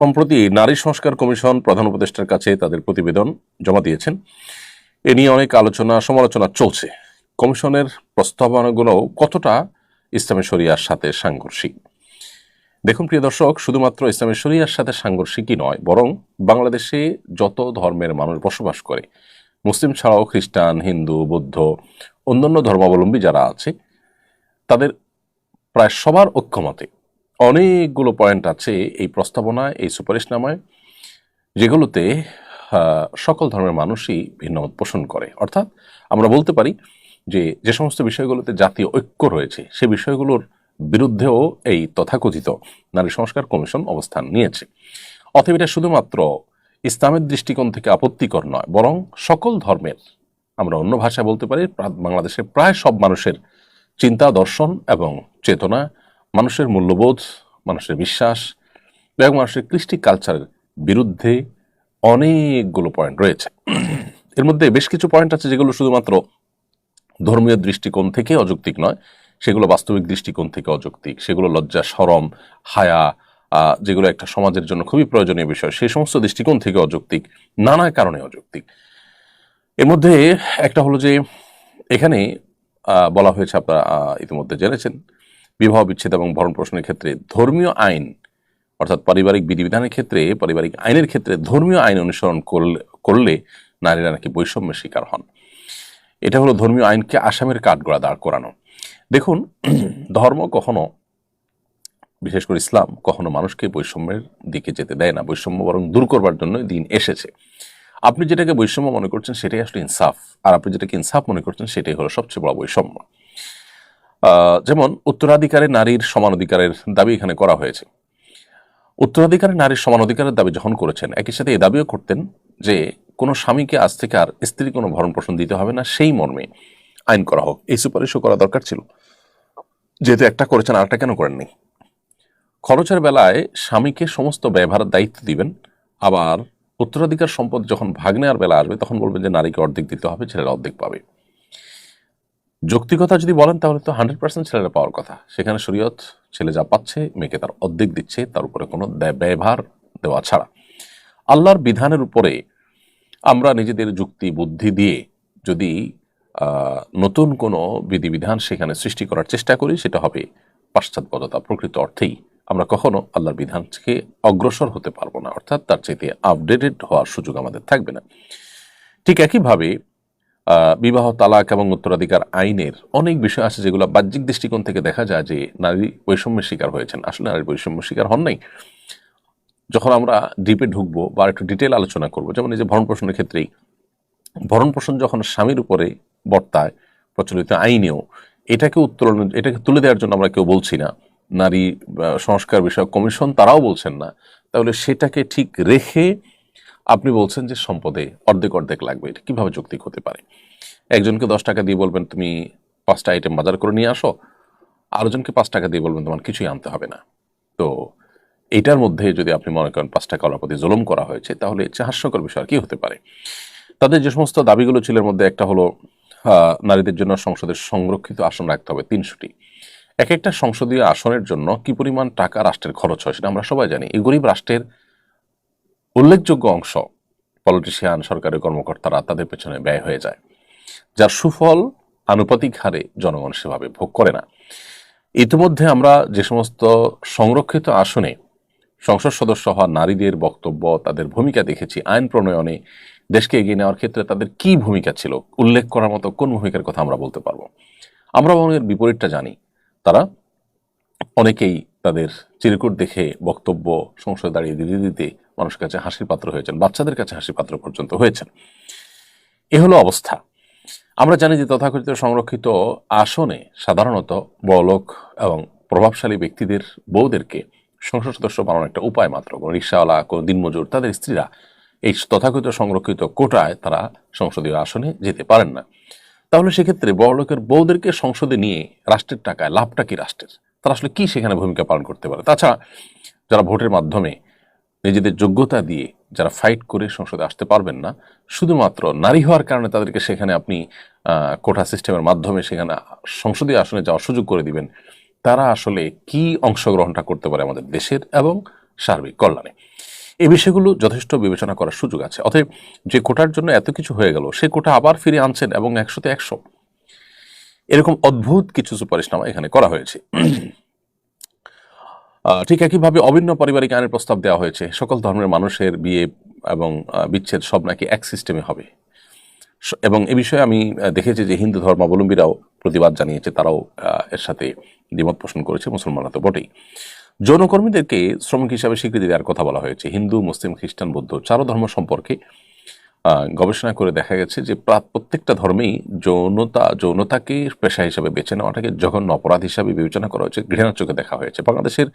সম্প্রতি নারী সংস্কার কমিশন প্রধান উপদেষ্টার কাছে তাদের প্রতিবেদন জমা দিয়েছেন। এ নিয়ে অনেক আলোচনা, সমালোচনা চলছে। কমিশনের প্রস্তাবনাগুলো কতটা ইসলামী শরিয়ার সাথে সাংঘর্ষিক? দেখুন প্রিয় দর্শক, শুধুমাত্র ইসলামী শরিয়ার সাথে সাংঘর্ষিকই নয়, বরং বাংলাদেশে যত ধর্মের মানুষ বসবাস করে, মুসলিম ছাড়াও খ্রিস্টান, হিন্দু, বৌদ্ধ, অন্যান্য ধর্মাবলম্বী যারা আছে, তাদের প্রায় সবার ঐক্যমতে অনেকগুলো পয়েন্ট আছে এই প্রস্তাবনায় এই সুপারিশনামায়, যেগুলোতে সকল ধর্মের মানুষই ভিন্নমত পোষণ করে। অর্থাৎ আমরা বলতে পারি যে যে সমস্ত বিষয়গুলোতে জাতীয় ঐক্য রয়েছে, সে বিষয়গুলোর বিরুদ্ধেও এই তথাকথিত নারী সংস্কার কমিশন অবস্থান নিয়েছে। অতএব এটা শুধুমাত্র ইসলামের দৃষ্টিকোণ থেকে আপত্তিকর নয়, বরং সকল ধর্মের, আমরা অন্য ভাষায় বলতে প্রা- বাংলাদেশের প্রায় সব মানুষের চিন্তা, দর্শন এবং চেতনা মানুষের মূল্যবোধ, মানুষের বিশ্বাস এবং মানুষের কৃষ্টি কালচারের বিরুদ্ধে অনেকগুলো পয়েন্ট রয়েছে। এর মধ্যে বেশ কিছু পয়েন্ট আছে যেগুলো শুধুমাত্র ধর্মীয় দৃষ্টিকোণ থেকে অযৌক্তিক নয়, সেগুলো বাস্তবিক দৃষ্টিকোণ থেকে অযৌক্তিক, সেগুলো লজ্জা সরম হায়া যেগুলো একটা সমাজের জন্য খুবই প্রয়োজনীয় বিষয় সেই সমস্ত দৃষ্টিকোণ থেকে অযৌক্তিক, নানা কারণে অযৌক্তিক। এর মধ্যে একটা হলো যে, এখানে বলা হয়েছে আপনারা ইতিমধ্যে জেনেছেন বিবাহ বিচ্ছেদ এবং ভরণ পোষণের ক্ষেত্রে ধর্মীয় আইন, অর্থাৎ পারিবারিক বিধিবিধানের ক্ষেত্রে, পারিবারিক আইনের ক্ষেত্রে ধর্মীয় আইন অনুসরণ করলে নারীরা নাকি বৈষম্যের শিকার হন। এটা হলো ধর্মীয় আইনকে আসামের কাঠগড়া দাঁড় করানো। দেখুন, ধর্ম কখনো, বিশেষ করে ইসলাম, কখনো মানুষকে বৈষম্যের দিকে যেতে দেয় না। বৈষম্য বরং দূর করবার জন্য দিন এসেছে। আপনি যেটাকে বৈষম্য মনে করছেন, সেটাই আসলে ইনসাফ। আর আপনি যেটাকে ইনসাফ মনে করছেন, সেটাই হলো সবচেয়ে বড় বৈষম্য। যেমন উত্তরাধিকারে নারীর সমান অধিকারের দাবি এখানে করা হয়েছে। উত্তরাধিকারে নারীর সমান অধিকারের দাবি যখন করেছেন, একই সাথে এই দাবিও করতেন যে কোনো স্বামীকে আজ থেকে আর স্ত্রী কোনো ভরণ পোষণ দিতে হবে না, সেই মর্মে আইন করা হোক। এই সুপারিশও করা দরকার ছিল। যেহেতু একটা করেছেন, আরেকটা কেন করেননি? খরচের বেলায় স্বামীকে সমস্ত ব্যবহারের দায়িত্ব দিবেন। আবার উত্তরাধিকার সম্পদ যখন ভাগ নেওয়ার বেলা আসবে, তখন বলবেন যে নারীকে অর্ধেক দিতে হবে, ছেলেরা অর্ধেক পাবে। যৌক্তিকতা যদি বলেন, তাহলে তো হান্ড্রেড পার্সেন্ট ছেলেরা পাওয়ার কথা। সেখানে শরীয়ত ছেলে যা পাচ্ছে, মেয়েকে তার অর্ধেক দিচ্ছে, তার উপরে কোনো ব্যয়ভার দেওয়া ছাড়া। আল্লাহর বিধানের উপরে আমরা নিজেদের যুক্তি, বুদ্ধি দিয়ে যদি নতুন কোনো বিধিবিধান সেখানে সৃষ্টি করার চেষ্টা করি, সেটা হবে পাশ্চাত্যপদতা প্রকৃত অর্থেই আমরা কখনো আল্লাহর বিধান থেকে অগ্রসর হতে পারব না, অর্থাৎ তার চাইতে আপডেটেড হওয়ার সুযোগ আমাদের থাকবে না। ঠিক একইভাবে বিবাহ, তালাক এবং উত্তরাধিকার আইনের অনেক বিষয় আছে যেগুলো বাহ্যিক দৃষ্টিকোণ থেকে দেখা যায় যে নারী বৈষম্যের শিকার হয়েছেন। আসলে নারী বৈষম্যের শিকার হন নাই। যখন আমরা ডিপে ঢুকবো বা একটু ডিটেল আলোচনা করব, যেমন এই যে ভরণ পোষণের ক্ষেত্রেই, ভরণ পোষণ যখন স্বামীর উপরে বর্তায় প্রচলিত আইনেও, এটাকে উত্তোলন, এটাকে তুলে দেওয়ার জন্য আমরা কেউ বলছি না। নারী সংস্কার বিষয়ক কমিশন তারাও বলছেন না। তাহলে সেটাকে ঠিক রেখে আপনি বলছেন যে সম্পদে অর্ধেক অর্ধেক লাগবে, এটা কীভাবে যৌক্তিক হতে পারে? একজনকে দশ টাকা দিয়ে বলবেন, তুমি পাঁচটা আইটেম বাজার করে নিয়ে আসো। আরেকজনকে পাঁচ টাকা দিয়ে বলবেন, তোমার কিছুই আনতে হবে না। তো এটার মধ্যে যদি আপনি মনে করেন পাঁচ টাকা প্রতি জুলুম করা হয়েছে, তাহলে চেয়ে হাস্যকর বিষয় আর কি হতে পারে? তাদের যে সমস্ত দাবিগুলো ছিল এর মধ্যে একটা হলো নারীদের জন্য সংসদের সংরক্ষিত আসন রাখতে হবে তিনশোটি। এক একটা সংসদীয় আসনের জন্য কি পরিমাণ টাকা রাষ্ট্রের খরচ হয় সেটা আমরা সবাই জানি। এই গরিব রাষ্ট্রের উল্লেখযোগ্য অংশ পলিটিশিয়ান, সরকারি কর্মকর্তারা তাদের পেছনে ব্যয় হয়ে যায়, যার সুফল আনুপাতিক হারে জনগণ সেভাবে ভোগ করে না। ইতিমধ্যে আমরা যে সমস্ত সংরক্ষিত আসনে সংসদ সদস্য হওয়া নারীদের বক্তব্য, তাদের ভূমিকা দেখেছি, আইন প্রণয়নে দেশকে এগিয়ে নেওয়ার ক্ষেত্রে তাদের কি ভূমিকা ছিল, উল্লেখ করার মতো কোন ভূমিকার কথা আমরা বলতে পারব? আমরা এর বিপরীতটা জানি। তারা অনেকেই তাদের চিরকুট দেখে বক্তব্য সংসদে দাঁড়িয়ে দিতে দিতে মানুষের কাছে হাসির পাত্র হয়েছেন, বাচ্চাদের কাছে হাসির পাত্র পর্যন্ত হয়েছেন। এ হলো অবস্থা। আমরা জানি যে তথাকথিত সংরক্ষিত আসনে সাধারণত বড়লোক এবং প্রভাবশালী ব্যক্তিদের, বউদেরকে সংসদ সদস্য বানানোর একটা উপায় মাত্র। কোনো রিক্সাওয়ালা, কোনো দিনমজুর, তাদের স্ত্রীরা এই তথাকথিত সংরক্ষিত কোটায় তারা সংসদীয় আসনে যেতে পারেন না। তাহলে সেক্ষেত্রে বড়লোকের বউদেরকে সংসদে নিয়ে রাষ্ট্রের টাকায় লাভটা কি রাষ্ট্রের? তারা আসলে কি সেখানে ভূমিকা পালন করতে পারে? তাছাড়া যারা ভোটের মাধ্যমে নিজেদের যোগ্যতা দিয়ে যারা ফাইট করে সংসদে আসতে পারবেন না, শুধুমাত্র নারী হওয়ার কারণে তাদেরকে সেখানে আপনি কোটা সিস্টেমের মাধ্যমে সেখানে সংসদীয় আসনে যাওয়ার সুযোগ করে দিবেন। তারা আসলে কি অংশগ্রহণটা করতে পারে আমাদের দেশের এবং সার্বিক কল্যাণে? এই বিষয়গুলো যথেষ্ট বিবেচনা করার সুযোগ আছে। অতএব যে কোটার জন্য এত কিছু হয়ে গেল, সে কোটা আবার ফিরে আনছেন এবং একশোতে একশো। এরকম অদ্ভুত কিছু সুপারিশনামা এখানে করা হয়েছে। ঠিক একইভাবে অভিন্ন পারিবারিক আইনের প্রস্তাব দেওয়া হয়েছে। সকল ধর্মের মানুষের বিয়ে এবং বিচ্ছেদ সব নাকি এক সিস্টেমে হবে। এবং এ বিষয়ে আমি দেখেছি যে হিন্দু ধর্মাবলম্বীরাও প্রতিবাদ জানিয়েছে, তারাও এর সাথে দ্বিমত পোষণ করেছে, মুসলমানরা তো বটেই। যৌনকর্মীদেরকে শ্রমিক হিসাবে স্বীকৃতি দেওয়ার কথা বলা হয়েছে। হিন্দু, মুসলিম, খ্রিস্টান, বৌদ্ধ চারো ধর্ম সম্পর্কে গবেষণা করে দেখা গেছে যে প্রা- প্রত্যেকটা ধর্মেই যৌনতা, যৌনতাকে পেশা হিসাবে বেছে নেওয়াটাকে জঘন্য অপরাধ হিসাবে বিবেচনা করা হয়েছে, ঘৃণার চোখে দেখা হয়েছে। বাংলাদেশের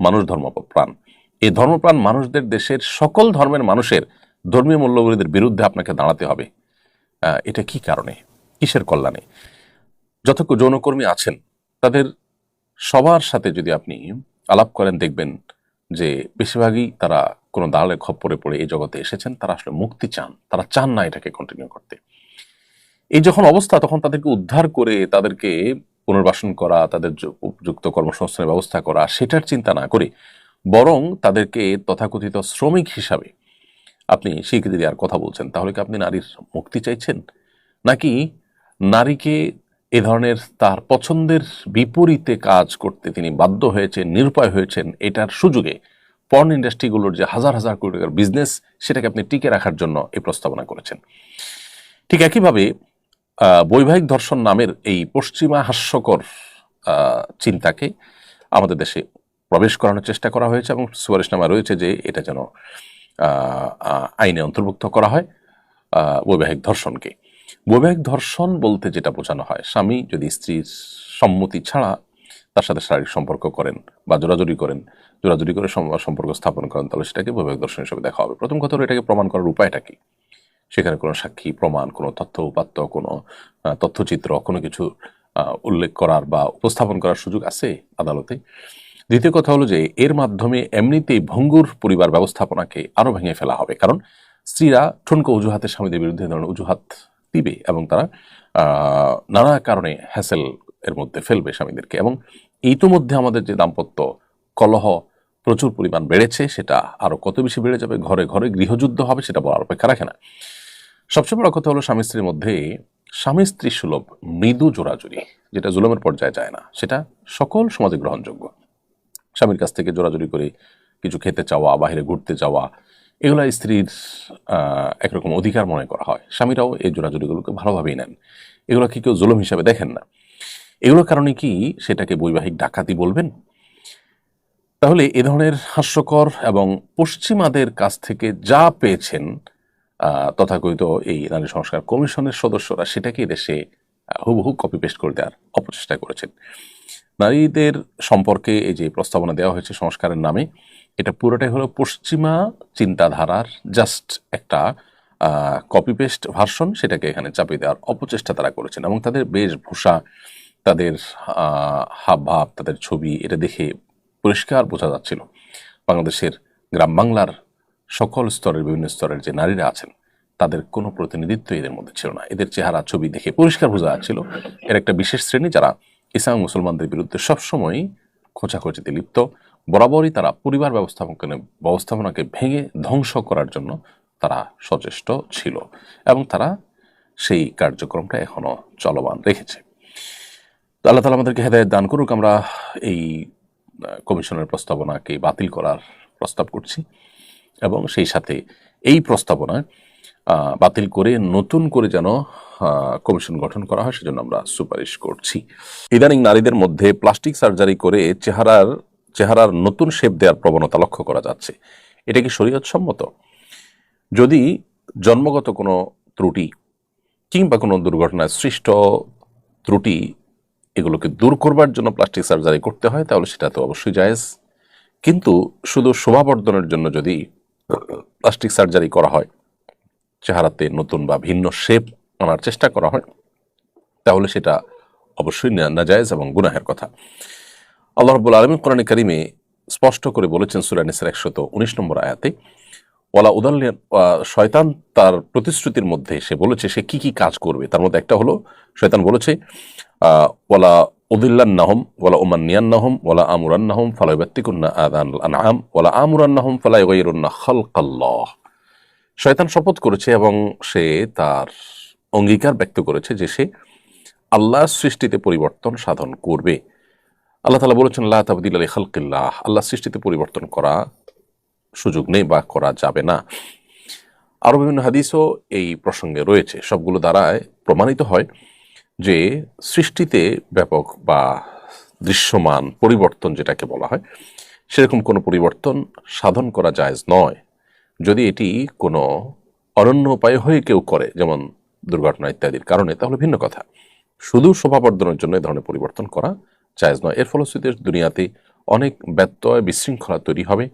মানুষ ধর্মপ্রাণ এই ধর্মপ্রাণ মানুষদের দেশের সকল ধর্মের মানুষের ধর্মীয় মূল্যবোধের বিরুদ্ধে আপনাকে দাঁড়াতে হবে। এটা কি কারণে? কিসের কল্যাণে? যত যৌনকর্মী আছেন, তাদের সবার সাথে যদি আপনি আলাপ করেন, দেখবেন যে বেশিরভাগই তারা কোনো দালালের খপ্পরে পড়ে এই জগতে এসেছেন, তারা আসলে মুক্তি চান, তারা চান না এটাকে কন্টিনিউ করতে। এই যখন অবস্থা, তখন তাদেরকে উদ্ধার করে তাদেরকে পুনর্বাসন করা, তাদের উপযুক্ত কর্মসংস্থানের ব্যবস্থা করা, সেটার চিন্তা না করে বরং তাদেরকে তথাকথিত শ্রমিক হিসাবে আপনি স্বীকৃতি দেওয়ার কথা বলছেন, তাহলে কি আপনি নারীর মুক্তি চাইছেন? নাকি নারীকে এ ধরনের তার পছন্দের বিপরীতে কাজ করতে তিনি বাধ্য হয়েছেন, নিরুপায় হয়েছেন, এটার সুযোগে পর্ন ইন্ডাস্ট্রিগুলোর যে হাজার হাজার কোটি টাকার বিজনেস সেটাকে আপনি টিকে রাখার জন্য এই প্রস্তাবনা করেছেন। ঠিক একইভাবে বৈবাহিক ধর্ষণ নামের এই পশ্চিমা হাস্যকর চিন্তাকে আমাদের দেশে প্রবেশ করানোর চেষ্টা করা হয়েছে এবং সুপারিশনামা রয়েছে যে এটা যেন আইনে অন্তর্ভুক্ত করা হয় বৈবাহিক ধর্ষণকে। বৈবাহিক ধর্ষণ বলতে যেটা বোঝানো হয়, স্বামী যদি স্ত্রীর সম্মতি ছাড়া তার সাথে শারীরিক সম্পর্ক করেন বা জোরাজুরি করেন। জোরাজুরি করে সম্পর্ক স্থাপন করেন, তাহলে সেটাকে বৈবাহিক দর্শন হিসেবে দেখা হবে। প্রথম কথা হলো এটাকে প্রমাণ করার উপায়টা কি? সেখানে কোনো সাক্ষী, প্রমাণ, কোনো তথ্য উপাত্ত, কোনো তথ্যচিত্র, কোনো কিছু উল্লেখ করার বা উপস্থাপন করার সুযোগ আছে আদালতে? দ্বিতীয় কথা হলো যে এর মাধ্যমে এমনিতেই ভঙ্গুর পরিবার ব্যবস্থাপনাকে আরও ভেঙে ফেলা হবে। কারণ স্ত্রীরা ঠুনকো অজুহাতের স্বামীদের বিরুদ্ধে ধরনের অজুহাত দিবে এবং তারা নানা কারণে হ্যাসেল এর মধ্যে ফেলবে স্বামীদেরকে এবং ইতোমধ্যে আমাদের যে দাম্পত্য কলহ প্রচুর পরিমাণ বেড়েছে, সেটা আরও কত বেশি বেড়ে যাবে, ঘরে ঘরে গৃহযুদ্ধ হবে সেটা বলার অপেক্ষা রাখে না। সবচেয়ে বড় কথা হলো স্বামী স্ত্রীর মধ্যে স্বামী স্ত্রী সুলভ মৃদু জোরাজুরি, যেটা জুলমের পর্যায়ে যায় না, সেটা সকল সমাজে গ্রহণযোগ্য। স্বামীর কাছ থেকে জোরাজুরি করে কিছু খেতে চাওয়া বাইরে ঘুরতে যাওয়া, এগুলো স্ত্রীর একরকম অধিকার মনে করা হয়। স্বামীরাও এই জোরাজুরিগুলোকে ভালোভাবেই নেন। এগুলো কি কেউ জুলুম হিসাবে দেখেন না। এগুলোর কারণে কি সেটাকে বৈবাহিক ডাকাতি বলবেন? তাহলে এ ধরনের হাস্যকর এবং পশ্চিমাদের কাছ থেকে যা পেয়েছেন তথাকথিত এই নারী সংস্কার কমিশনের সদস্যরা সেটাকে দেশে হুবহু কপি পেস্ট করে দেওয়ার অপচেষ্টা করেছেন। নারীদের সম্পর্কে এই যে প্রস্তাবনা দেওয়া হয়েছে সংস্কারের নামে, এটা পুরোটাই হলো পশ্চিমা চিন্তাধারার জাস্ট একটা কপি পেস্ট ভার্সন সেটাকে এখানে চাপিয়ে দেওয়ার অপচেষ্টা তারা করেছেন এবং তাদের বেশভূষা তাদের হাবভাব, তাদের ছবি এটা দেখে পরিষ্কার বোঝা যাচ্ছিল। বাংলাদেশের গ্রাম বাংলার সকল স্তরের, বিভিন্ন স্তরের যে নারীরা আছেন, তাদের কোনো প্রতিনিধিত্ব এদের মধ্যে ছিল না। এদের চেহারা, ছবি দেখে পরিষ্কার বোঝা যাচ্ছিল। এর একটা বিশেষ শ্রেণি যারা ইসলাম মুসলমানদের বিরুদ্ধে সবসময়ই খোঁচাখোঁচিতে লিপ্ত, বরাবরই তারা পরিবার ব্যবস্থাপনা, ব্যবস্থাপনাকে ভেঙে ধ্বংস করার জন্য তারা সচেষ্ট ছিল এবং তারা সেই কার্যক্রমটা এখনও চলমান রেখেছে। আল্লাহ তালা আমাদেরকে হেদায়ত দান করুক, আমরা এই কমিশনের প্রস্তাবনাকে বাতিল করার প্রস্তাব করছি এবং সেই সাথে এই প্রস্তাবনা বাতিল করে নতুন করে যেন কমিশন গঠন করা হয়, সেজন্য আমরা সুপারিশ করছি। ইদানিং নারীদের মধ্যে প্লাস্টিক সার্জারি করে চেহারার চেহারার নতুন শেপ দেওয়ার প্রবণতা লক্ষ্য করা যাচ্ছে। এটা কি শরীয়ত সম্মত যদি জন্মগত কোনো ত্রুটি কিংবা কোনো দুর্ঘটনায় সৃষ্ট ত্রুটি এগুলোকে দূর করবার জন্য প্লাস্টিক সার্জারি করতে হয়, তাহলে সেটা তো অবশ্যই জায়েজ। কিন্তু শুধু শোভাবর্ধনের জন্য যদি প্লাস্টিক সার্জারি করা হয়, চেহারাতে নতুন বা ভিন্ন শেপ আনার চেষ্টা করা হয়, তাহলে সেটা অবশ্যই না- নাজায়েজ এবং গুনাহের কথা। আল্লাহ রব্বুল আলমী কোরআন কারিমে স্পষ্ট করে বলেছেন সুরানিসের একশত উনিশ নম্বর আয়াতে ওয়ালা উদাল্লিয়ান শয়তান তার প্রতিশ্রুতির মধ্যে সে বলেছে সে কি কি কাজ করবে? তার মধ্যে একটা হলো শয়তান বলেছে আহ, ওয়ালা উদিল্লান্নাহম ওয়ালা উমান্নিয়ান্নাহম ওয়ালা আমুরান্নাহম ফালাইবাত্তিকুন্না আদান আনআম ওয়ালা আমুরান্নাহম ফালাইগাইরুন্না খালকাল্লাহ। শয়তান শপথ করেছে এবং সে তার অঙ্গীকার ব্যক্ত করেছে যে সে আল্লাহ সৃষ্টিতে পরিবর্তন সাধন করবে। আল্লাহ তালা বলেছেন আল্লাহ তাবদিল আলী খালকিল্লাহ। আল্লাহ সৃষ্টিতে পরিবর্তন করা সুযোগ নেই বা করা যাবে না। আরও বিভিন্ন হাদিসও এই প্রসঙ্গে রয়েছে। সবগুলো দ্বারায় প্রমাণিত হয় যে সৃষ্টিতে ব্যাপক বা দৃশ্যমান পরিবর্তন যেটাকে বলা হয়, সেরকম কোনো পরিবর্তন সাধন করা জায়েজ নয়। যদি এটি কোনো অনন্য উপায় হয়ে কেউ করে, যেমন দুর্ঘটনা ইত্যাদির কারণে, তাহলে ভিন্ন কথা। শুধু শোভাবর্ধনের জন্য এ ধরনের পরিবর্তন করা জায়েজ নয়। এর ফলশ্রুতিতে দুনিয়াতে অনেক ব্যত্যয় বিশৃঙ্খলা তৈরি হবে।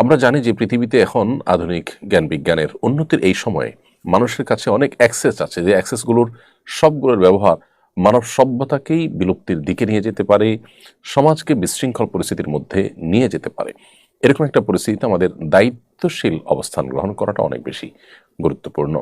আমরা জানি যে পৃথিবীতে এখন আধুনিক জ্ঞান বিজ্ঞানের উন্নতির এই সময়ে মানুষের কাছে অনেক অ্যাক্সেস আছে, যে অ্যাক্সেসগুলোর সবগুলোর ব্যবহার মানব সভ্যতাকেই বিলুপ্তির দিকে নিয়ে যেতে পারে, সমাজকে বিশৃঙ্খল পরিস্থিতির মধ্যে নিয়ে যেতে পারে। এরকম একটা পরিস্থিতিতে আমাদের দায়িত্বশীল অবস্থান গ্রহণ করাটা অনেক বেশি গুরুত্বপূর্ণ।